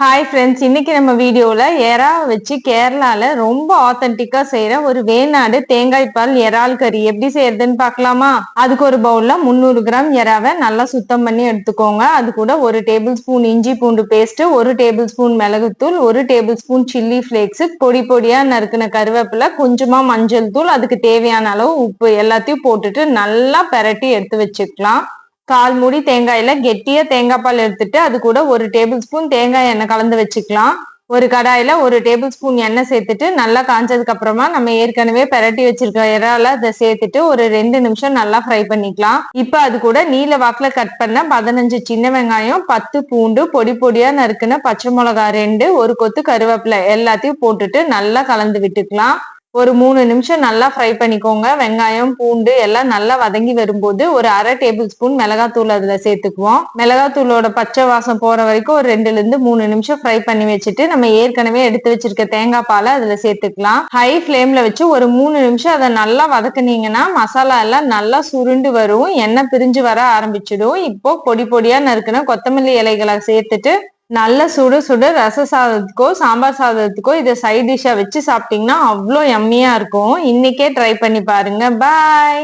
Hi friends இன்னைக்கு நம்ம வீடியோவில் எறா வச்சு கேரளாவில் ரொம்ப ஆத்தென்டிக்காக செய்கிற ஒரு வேநாடு தேங்காய் பால் இறால் கறி எப்படி செய்யறதுன்னு பார்க்கலாமா? அதுக்கு ஒரு பவுலில் முந்நூறு கிராம் எறாவை நல்லா சுத்தம் பண்ணி எடுத்துக்கோங்க. அது கூட ஒரு டேபிள் ஸ்பூன் இஞ்சி பூண்டு பேஸ்ட்டு ஒரு டேபிள் ஸ்பூன் மிளகுத்தூள் ஒரு டேபிள் ஸ்பூன் சில்லி ஃப்ளேக்ஸு பொடி பொடியாக நறுக்கின கருவேப்பிலை கொஞ்சமாக மஞ்சள் தூள் அதுக்கு தேவையான அளவு உப்பு எல்லாத்தையும் போட்டுட்டு நல்லா பரட்டி எடுத்து வச்சுக்கலாம். கால் மூடி தேங்காயில கெட்டிய தேங்காய் பால் எடுத்துட்டு அது கூட ஒரு டேபிள் ஸ்பூன் தேங்காய் எண்ணெய் கலந்து வச்சுக்கலாம். ஒரு கடாயில ஒரு டேபிள் ஸ்பூன் எண்ணெய் சேர்த்துட்டு நல்லா காஞ்சதுக்கு அப்புறமா நம்ம ஏற்கனவே பெரட்டி வச்சிருக்க இறால அதை சேர்த்துட்டு ஒரு ரெண்டு நிமிஷம் நல்லா ஃப்ரை பண்ணிக்கலாம். இப்ப அது கூட நீல வாக்குல கட் பண்ண பதினஞ்சு சின்ன வெங்காயம் பத்து பூண்டு பொடி பொடியா நறுக்குன பச்சை மிளகா ரெண்டு ஒரு கொத்து கருவேப்பிலை எல்லாத்தையும் போட்டுட்டு நல்லா கலந்து விட்டுக்கலாம். ஒரு மூணு நிமிஷம் நல்லா ஃப்ரை பண்ணிக்கோங்க. வெங்காயம் பூண்டு எல்லாம் நல்லா வதங்கி வரும்போது ஒரு அரை டேபிள் ஸ்பூன் மிளகாத்தூள் அதுல சேர்த்துக்குவோம். மிளகாத்தூளோட பச்சை வாசம் போற வரைக்கும் ஒரு ரெண்டுல இருந்து மூணு நிமிஷம் ஃப்ரை பண்ணி வச்சுட்டு நம்ம ஏற்கனவே எடுத்து வச்சிருக்க தேங்காய் பாலை அதுல சேர்த்துக்கலாம். ஹை ஃப்ளேம்ல வச்சு ஒரு மூணு நிமிஷம் அதை நல்லா வதக்குனீங்கன்னா மசாலா எல்லாம் நல்லா சுருண்டு வரும். எண்ணெய் பிரிஞ்சு வர ஆரம்பிச்சிடும். இப்போ பொடி பொடியா நறுக்குன கொத்தமல்லி இலைகளை சேர்த்துட்டு நல்ல சுடு சுடு ரச சாதத்துக்கோ சாம்பார் சாதத்துக்கோ இதை சைட் டிஷ்ஷா வச்சு சாப்பிட்டீங்கன்னா அவ்வளோ எம்மியா இருக்கும். இன்னைக்கே ட்ரை பண்ணி பாருங்க. பாய்